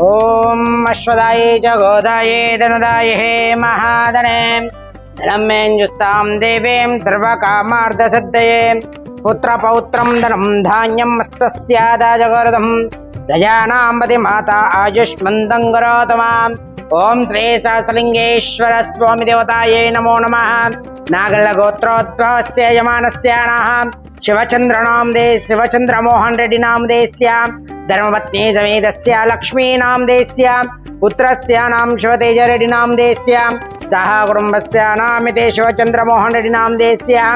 ॐ अश्वदाय च गोदाये धनदाय हे महाधने धनमेञ्जुस्तां देवीं सर्वकामार्धसिद्धये। पुत्रपौत्रं धनं धान्यम् हस्तस्यादाजगर्दम् प्रजानां पति माता आयुष्मन्दं करोतु माम् ॐ श्री सहस्रलिङ्गेश्वर स्वामिदेवतायै नमो नमः। नागल्लगोत्रोद्भवस्य यमानस्याणाः शिवचन्द्रनां दे शिवचन्द्रमोहन रेड्डिनां देस्याम्। धर्मपत्नीसमेतस्य लक्ष्मीनां देस्यां पुत्रस्यानां शिवतेजरेड्डिनां देस्यां सह कुटुम्बस्य नामिते शिवचन्द्रमोहन रेड्डिनां देस्यां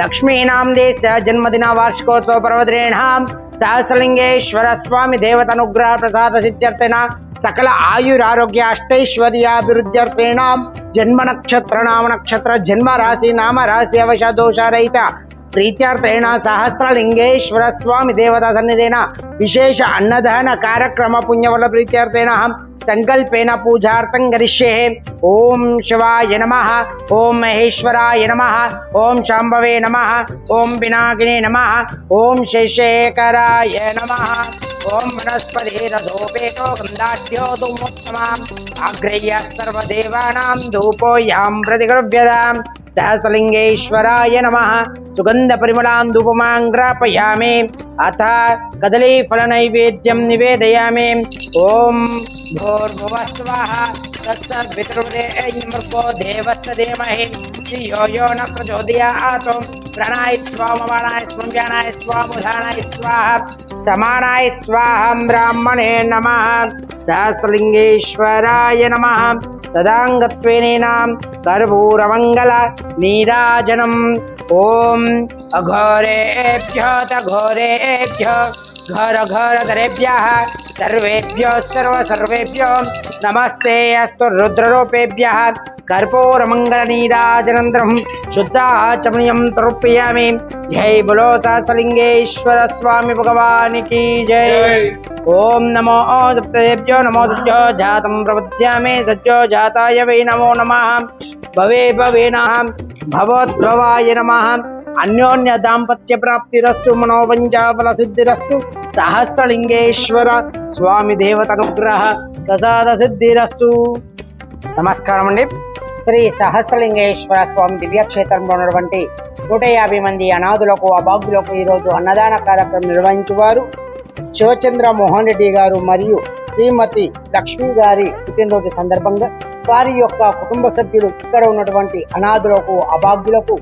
लक्ष्मीनां देस्य जन्मदिन वार्षिकोत्सव पर्वदिनेणां स्वामी स्वामि देवतनुग्रह प्रसाद सकल आयुरारोग्य अष्टैश्वर्याभिवृद्ध्यर्थेणां जन्म नक्षत्र नाम नक्षत्र जन्म राशि नाम राशि अवश दोष प्रीत्यर्थेण सहस्रलिङ्गेश्वरस्वामी देवतासन्निधेन विशेष अन्नदहनकार्यक्रमपुण्यवल प्रीत्यर्थेण अहं सङ्कल्पेन पूजार्थं करिष्ये। ॐ शिवाय नमः, ॐ महेश्वराय नमः, ॐ शाम्भवे नमः, ॐ विनाग्ने नमः, ॐ शशेखराय नमः, ॐ वनस्पति रथोपेतो गन्धाद्योतुमुत्तमाम् आग्रह्य सर्वदेवानां धूपो यां प्रतिगृभ्यताम् सहस्रलिङ्गेश्वराय नमः। सुगन्धपरिमलां ग्रापयामि अथ कदलीफलनैवेद्यं निवेदयामि। ॐ भूर्भुवः स्वाहा तत्सद्वितृदेवो देवस्य देमहि यो यो न प्रचोदयात् प्रणाय स्वामवाणाय स्वाहा, ब्राह्मणे नमः। सहस्रलिङ्गेश्वराय नमः। तदाङ्गत्वेनेनां कर्पूरमङ्गल नीराजनम्। ॐ अघोरेभ्य तघोरेभ्य घर घर धरेभ्यः सर्वेभ्यो सर्व सर्वेभ्यो नमस्ते अस्तु रुद्ररूपेभ्यः कर्पूरमङ्गलनीराजनन्द्रं शुद्धाः चमनीयं तर्पयामि। जय बोलो सहस्रलिङ्गेश्वर स्वामी भगवान् की जय। ఓం నమో సప్తదేభ్యో నమో సత్యో జాతం ప్రవచ్యామి సత్యో జాతాయ వై నమో నమ. భవే భవే నమ. భవోద్భవాయ నమ. అన్యోన్య దాంపత్య ప్రాప్తిరస్తు మనోపంచాఫల సిద్ధిరస్తు సహస్రలింగేశ్వర స్వామి దేవతనుగ్రహ ప్రసాద సిద్ధిరస్తు. నమస్కారం అండి. శ్రీ సహస్రలింగేశ్వర స్వామి దివ్యక్షేత్రంలో ఉన్నటువంటి నూట యాభై మంది అనాథులకు అభాగ్యులకు ఈరోజు అన్నదాన కార్యక్రమం నిర్వహించువారు. శివచంద్ర మోహన్ రెడ్డి గారు మరియు శ్రీమతి లక్ష్మి గారి పుట్టినరోజు సందర్భంగా వారి యొక్క కుటుంబ సభ్యులు ఇక్కడ ఉన్నటువంటి అనాథులకు అభాగ్యులకు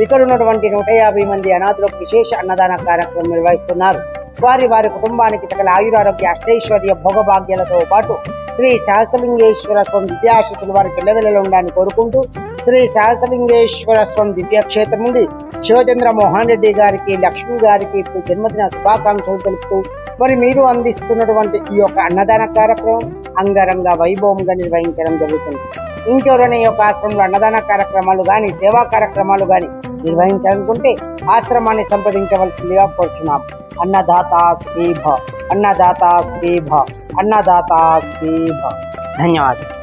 ఇక్కడ ఉన్నటువంటి నూట యాభై మంది అనాథులకు విశేష అన్నదాన కార్యక్రమం నిర్వహిస్తున్నారు. వారి వారి కుటుంబానికి తగిన ఆయురారోగ్య అష్టైశ్వర్య భోగభాగ్యాలతో పాటు శ్రీ సహస్రలింగేశ్వర స్వామి దివ్యాశతులు వారికి ఎల్లవెల్లలు ఉండాలని కోరుకుంటూ శ్రీ సహస్రలింగేశ్వర స్వామి దివ్యక్షేత్రం నుండి శివచంద్ర మోహన్ రెడ్డి గారికి లక్ష్మి గారికి జన్మదిన శుభాకాంక్షలు తెలుపుతూ మరి మీరు అందిస్తున్నటువంటి ఈ యొక్క అన్నదాన కార్యక్రమం అంగరంగ వైభవంగా నిర్వహించడం జరుగుతుంది. ఇంకెవరైనా ఈ యొక్క ఆశ్రమంలో అన్నదాన కార్యక్రమాలు కానీ సేవా కార్యక్రమాలు కానీ నిర్వహించాలనుకుంటే ఆశ్రమాన్ని సంప్రదించవలసిందిగా కోరుచున్నాం. అన్నదాత శ్రీభ అన్నదాత శ్రీభ అన్నదాత శ్రీభ ధన్యవాదాలు.